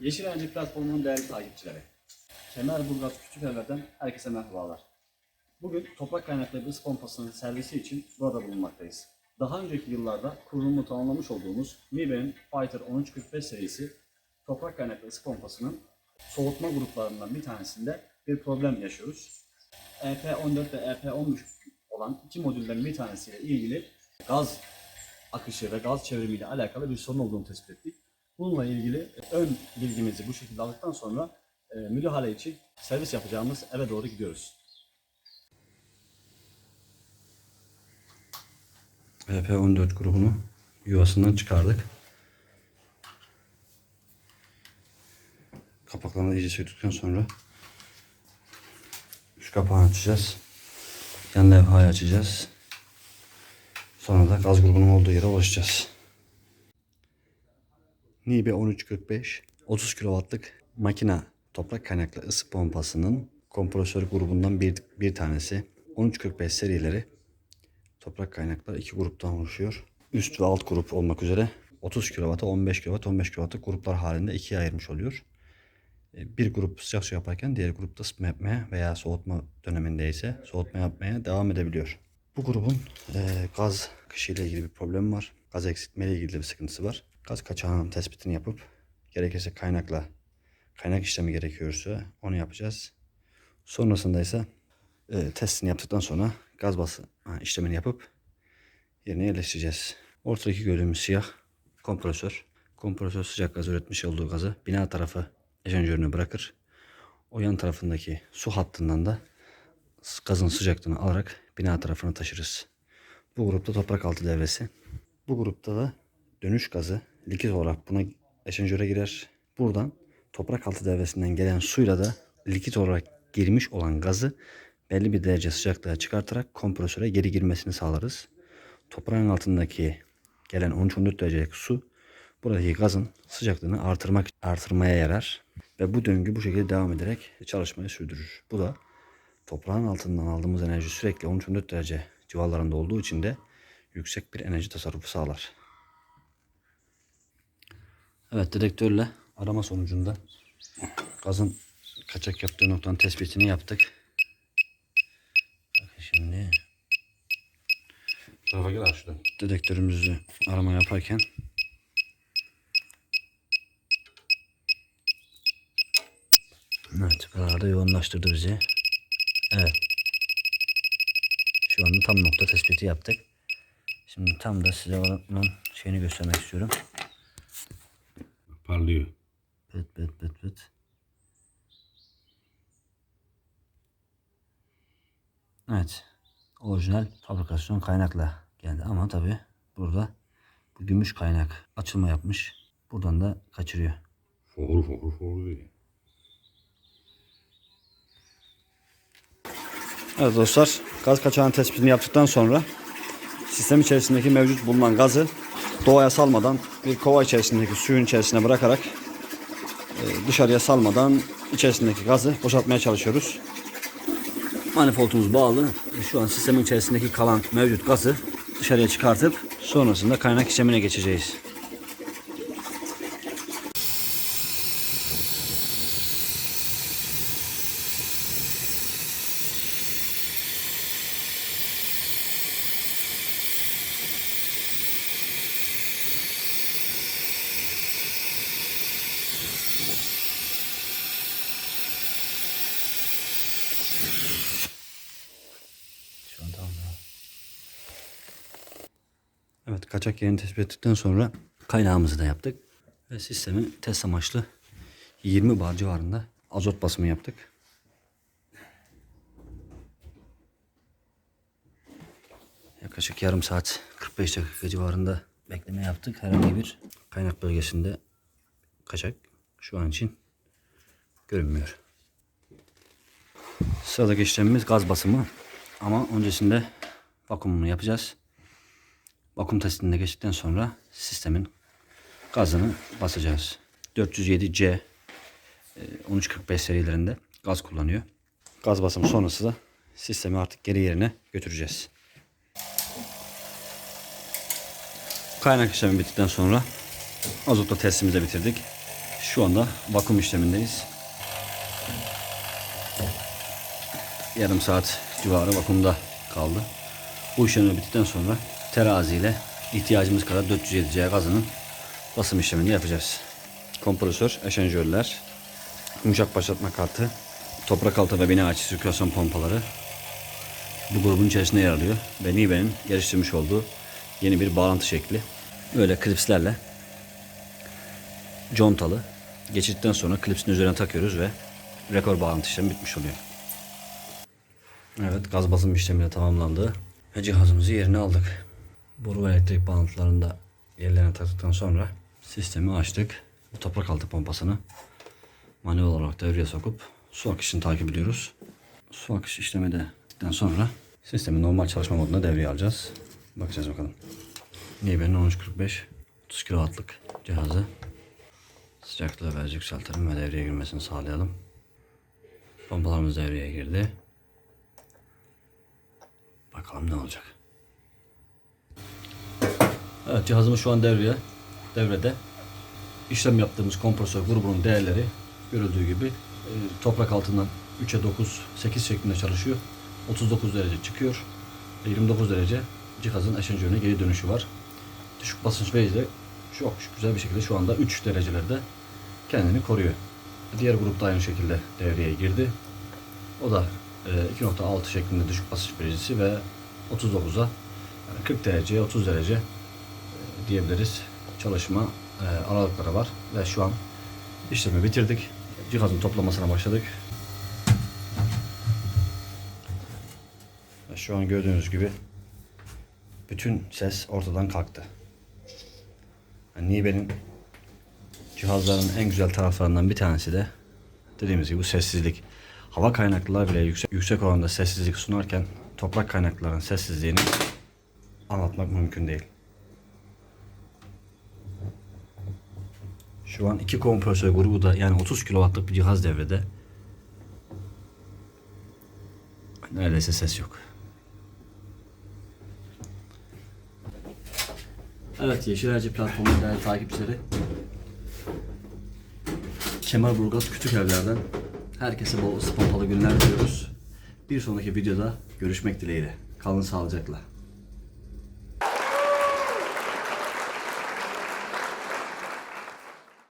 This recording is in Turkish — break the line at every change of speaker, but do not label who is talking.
Yeşil Enerji Platformu'nun değerli takipçileri. Kemerburgaz Küçükevler'den herkese merhabalar. Bugün toprak kaynaklı ısı pompasının servisi için burada bulunmaktayız. Daha önceki yıllarda kurulumu tamamlamış olduğumuz Mibe'nin Fighter 1345 serisi toprak kaynaklı ısı pompasının soğutma gruplarından bir tanesinde bir problem yaşıyoruz. EP14 ve EP13 olan iki modülden bir tanesiyle ilgili gaz akışı ve gaz çevrimiyle alakalı bir sorun olduğunu tespit ettik. Bununla ilgili ön bilgimizi bu şekilde aldıktan sonra e, müdahale için servis yapacağımız eve doğru gidiyoruz.
EP14 grubunu yuvasından çıkardık. Kapaklarını iyice söktükten sonra şu kapağını açacağız. Yan levhayı açacağız. Sonra da gaz grubunun olduğu yere ulaşacağız. Nibe 1345 30 kW'lık makina toprak kaynaklı ısı pompasının kompresör grubundan bir, bir tanesi. 1345 serileri Toprak kaynaklar iki gruptan oluşuyor. Üst ve alt grup olmak üzere 30 kW'a 15 kW, 15 kW'lık gruplar halinde ikiye ayırmış oluyor. E, Bir grup sıcak su yaparken diğer grupta ısıtma yapmaya veya soğutma döneminde ise soğutma yapmaya devam edebiliyor. Bu grubun e, gaz akışı ile ilgili bir problem var. Gaz eksiltme ile ilgili bir sıkıntısı var. Gaz kaçağının tespitini yapıp gerekirse kaynakla kaynak işlemi gerekiyorsa onu yapacağız. Sonrasında ise e, testini yaptıktan sonra gaz bası işlemini yapıp yerine yerleştireceğiz. Ortadaki gördüğümüz siyah kompresör. Kompresör sıcak gaz üretmiş olduğu gazı bina tarafı eşanjörünü bırakır. O yan tarafındaki su hattından da gazın sıcaklığını alarak bina tarafına taşırız. Bu grupta toprak altı devresi. Bu grupta da dönüş gazı likit olarak buna eşanjöre girer. Buradan toprak altı devresinden gelen suyla da likit olarak girmiş olan gazı belli bir derece sıcaklığa çıkartarak kompresöre geri girmesini sağlarız. Toprağın altındaki gelen 13-14 derecelik su buradaki gazın sıcaklığını artırmak artırmaya yarar ve bu döngü bu şekilde devam ederek çalışmayı sürdürür. Bu da toprağın altından aldığımız enerji sürekli 13-14 derece civarlarında olduğu için de yüksek bir enerji tasarrufu sağlar. Evet dedektörle arama sonucunda gazın kaçak yaptığı noktanın tespitini yaptık. Bakın şimdi
tarafa gel aşağıdan.
dedektörümüzü arama yaparken Evet buralarda yoğunlaştırdı bizi. Evet. Şu anda tam nokta tespiti yaptık. Şimdi tam da size onun şeyini göstermek istiyorum.
Parlıyor.
Pıt pıt pıt pıt. Evet. Orijinal fabrikasyon kaynakla geldi ama tabi burada bu gümüş kaynak açılma yapmış. Buradan da kaçırıyor.
Fokur fokur fokur diyor.
Evet dostlar gaz kaçağının tespitini yaptıktan sonra sistem içerisindeki mevcut bulunan gazı doğaya salmadan bir kova içerisindeki suyun içerisine bırakarak e, dışarıya salmadan içerisindeki gazı boşaltmaya çalışıyoruz. Manifoldumuz bağlı. Şu an sistemin içerisindeki kalan mevcut gazı dışarıya çıkartıp sonrasında kaynak işlemine geçeceğiz. Evet kaçak yerini tespit ettikten sonra kaynağımızı da yaptık. Ve sistemi test amaçlı 20 bar civarında azot basımı yaptık. Yaklaşık yarım saat 45 dakika civarında bekleme yaptık. Herhangi bir kaynak bölgesinde kaçak şu an için görünmüyor. Sıradaki işlemimiz gaz basımı. Ama öncesinde vakumunu yapacağız. Vakum testinde geçtikten sonra sistemin gazını basacağız. 407C e, 1345 serilerinde gaz kullanıyor. Gaz basımı sonrası da sistemi artık geri yerine götüreceğiz. Kaynak işlemi bittikten sonra azotla testimizi de bitirdik. Şu anda vakum işlemindeyiz. Yarım saat civarı vakumda kaldı. Bu işlemler bittikten sonra teraziyle ihtiyacımız kadar 407 C gazının basım işlemini yapacağız. Kompresör, eşenjörler, yumuşak başlatma kartı, toprak altı ve bina içi sirkülasyon pompaları bu grubun içerisinde yer alıyor. Ve Nibe'nin geliştirmiş olduğu yeni bir bağlantı şekli. Böyle klipslerle contalı geçirdikten sonra klipsin üzerine takıyoruz ve rekor bağlantı işlemi bitmiş oluyor. Evet gaz basım işlemi de tamamlandı ve cihazımızı yerine aldık. Boru ve elektrik bağlantılarını da yerlerine taktıktan sonra sistemi açtık. Bu toprak altı pompasını manuel olarak devreye sokup su akışını takip ediyoruz. Su akış işlemi de sonra sistemi normal çalışma moduna devreye alacağız. Bakacağız bakalım. Nibe'nin 1345 30 kW'lık cihazı sıcaklığı biraz yükseltelim ve devreye girmesini sağlayalım. Pompalarımız devreye girdi. Bakalım ne olacak. Evet cihazımız şu an devreye, devrede. İşlem yaptığımız kompresör grubunun değerleri görüldüğü gibi e, toprak altından 3'e 9, 8 şeklinde çalışıyor. 39 derece çıkıyor. ve 29 derece cihazın eşenjörüne geri dönüşü var. Düşük basınç de çok güzel bir şekilde şu anda 3 derecelerde kendini koruyor. Diğer grup da aynı şekilde devreye girdi. O da e, 2.6 şeklinde düşük basınç derecesi ve 39'a yani 40 dereceye 30 derece e, diyebiliriz. Çalışma e, aralıkları var ve şu an işlemi bitirdik. Cihazın toplamasına başladık. Ve Şu an gördüğünüz gibi bütün ses ortadan kalktı. Yani Nibe'nin cihazların en güzel taraflarından bir tanesi de dediğimiz gibi bu sessizlik. Hava kaynaklılar bile yüksek, yüksek oranda sessizlik sunarken toprak kaynaklıların sessizliğini anlatmak mümkün değil. Şu an iki kompresör grubu da yani 30 kW'lık bir cihaz devrede. Neredeyse ses yok. Evet Yeşilerci platformu değerli takipçileri. Kemerburgaz Küçük Evler'den herkese bol spontane günler diliyoruz. Bir sonraki videoda görüşmek dileğiyle. Kalın sağlıcakla.